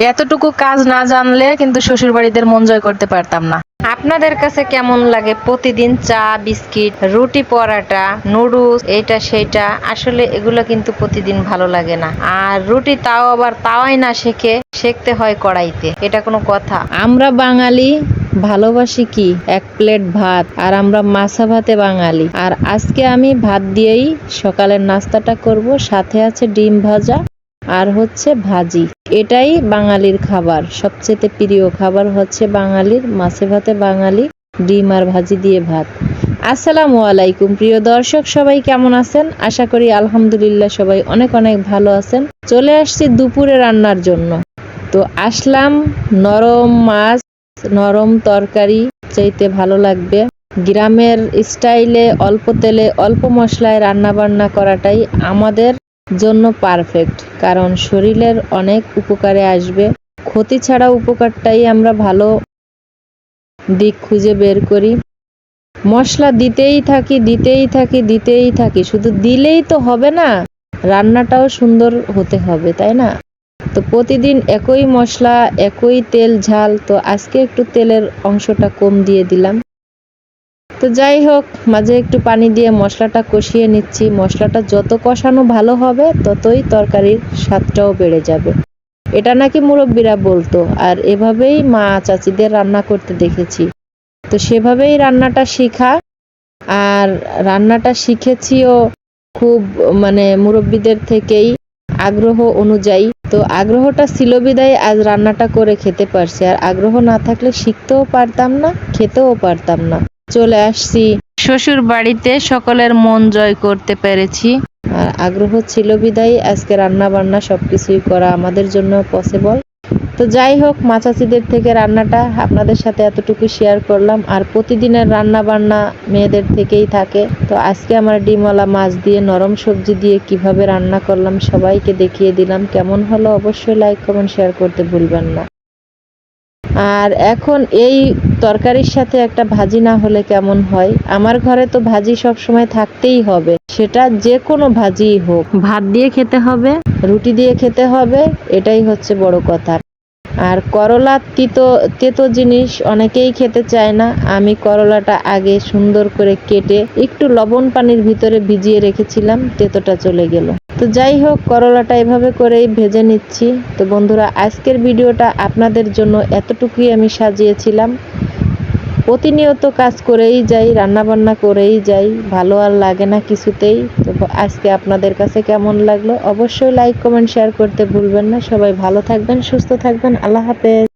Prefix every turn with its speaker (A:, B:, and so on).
A: এতটুকু কাজ না জানলে কিন্তু শ্বশুর বাড়িদের মন জয় করতে পারতাম না।
B: আপনাদের কাছে কেমন লাগে প্রতিদিন চা বিস্কিট রুটি পরাটা নুডলস এইটা সেইটা? আসলে এগুলো কিন্তু প্রতিদিন ভালো লাগে না। আর রুটি তাও আবার তাওয়াই না শেখে শেখতে হয় কড়াইতে। এটা কোনো কথা? আমরা বাঙালি ভালোবাসি কি? এক প্লেট ভাত আর আমরা মাছা ভাতে বাঙালি। আর আজকে আমি ভাত দিয়েই সকালের নাস্তাটা করব সাথে আছে ডিম ভাজা আর হচ্ছে ভাজি। এটাই বাঙালির খাবার। সবচেয়ে প্রিয় খাবার হচ্ছে বাঙালির, মাছে ভাতে বাঙালি, ডিম আর ভাজি দিয়ে ভাত। আসসালামু আলাইকুম। প্রিয় দর্শক, সবাই কেমন আছেন? আশা করি আলহামদুলিল্লাহ সবাই অনেক অনেক ভালো আছেন। চলে আসছি দুপুরে রান্নার জন্য। তো আসলাম নরম মাছ, নরম তরকারি, চাইতে ভালো লাগবে। গ্রামের স্টাইলে অল্প তেলে অল্প মশলায় রান্না বান্না করাটাই আমাদের জন্য পারফেক্ট কারণ শরীরের অনেক উপকারে আসবে। ক্ষতি ছাড়া উপকারটাই আমরা ভালো দিক খুঁজে বের করি। মশলা দিতেই থাকি দিতেই থাকি দিতেই থাকি, শুধু দিলেই তো হবে না, রান্নাটাও সুন্দর হতে হবে, তাই না? তো প্রতিদিন একই মশলা, একই তেল, ঝাল, তো আজকে একটু তেলের অংশটা কম দিয়ে দিলাম। তো যাই হোক, মাঝে একটু পানি দিয়ে মশলাটা কষিয়ে নিচ্ছি। মশলাটা যত কষানো ভালো হবে, ততই তরকারির স্বাদটাও বেড়ে যাবে। এটা নাকি মুরব্বীরা বলতো, আর এভাবেই মা চাচিদের রান্না করতে দেখেছি। তো সেভাবেই রান্নাটা শেখা। আর রান্নাটা শিখেছিও খুব মানে মুরব্বীদের থেকেই আগ্রহ অনুযায়ী। তো আগ্রহটা ছিল বিদায়, আজ রান্নাটা করে খেতে পারছি। আর আগ্রহ না থাকলে শিখতেও পারতাম না, খেতেও পারতাম না। চলে আসছি। শ্বশুর বাড়িতে সকলের মন জয় করতে পেরেছি। আর আগ্রহ ছিল বিদায় আজকে রান্না বান্না সবকিছুই করা আমাদের জন্য পসিবল তো যাই হোক মাছাচিদের থেকে রান্নাটা আপনাদের সাথে এতটুকু শেয়ার করলাম। আর প্রতিদিনের রান্না বান্না মেয়েদের থেকেই থাকে। তো আজকে আমার ডিমওয়ালা মাছ দিয়ে নরম সবজি দিয়ে কীভাবে রান্না করলাম সবাইকে দেখিয়ে দিলাম। কেমন হলো অবশ্যই লাইক কমেন্ট শেয়ার করতে ভুলবেন না। আর এখন এই তরকারির সাথে একটা ভাজি না হলে কেমন হয়? আমার ঘরে তো ভাজি সব সময় থাকতেই হবে। সেটা যে কোনো ভাজিই হোক। ভাত দিয়ে খেতে হবে? রুটি দিয়ে খেতে হবে এটাই হচ্ছে বড় কথা। আর করলা তিতো তেতো জিনিস অনেকেই খেতে চায় না। আমি করলাটা আগে সুন্দর করে কেটে একটু লবণ পানির ভিতরে ভিজিয়ে রেখেছিলাম তেতোটা চলে গেল। তো যাই হোক, করলাটা এভাবে করেই ভেজে নিচ্ছি। তো বন্ধুরা, আজকের ভিডিওটা আপনাদের জন্য এতটুকুই আমি সাজিয়েছিলাম। প্রতিনিয়ত কাজ করেই যাই রান্না বান্না করেই যাই, ভালো আর লাগে না কিছুতেই। তো আজকে আপনাদের কাছে কেমন লাগল? অবশ্যই লাইক কমেন্ট শেয়ার করতে ভুলবেন না। সবাই ভালো থাকবেন, সুস্থ থাকবেন। আল্লাহ হাফেজ।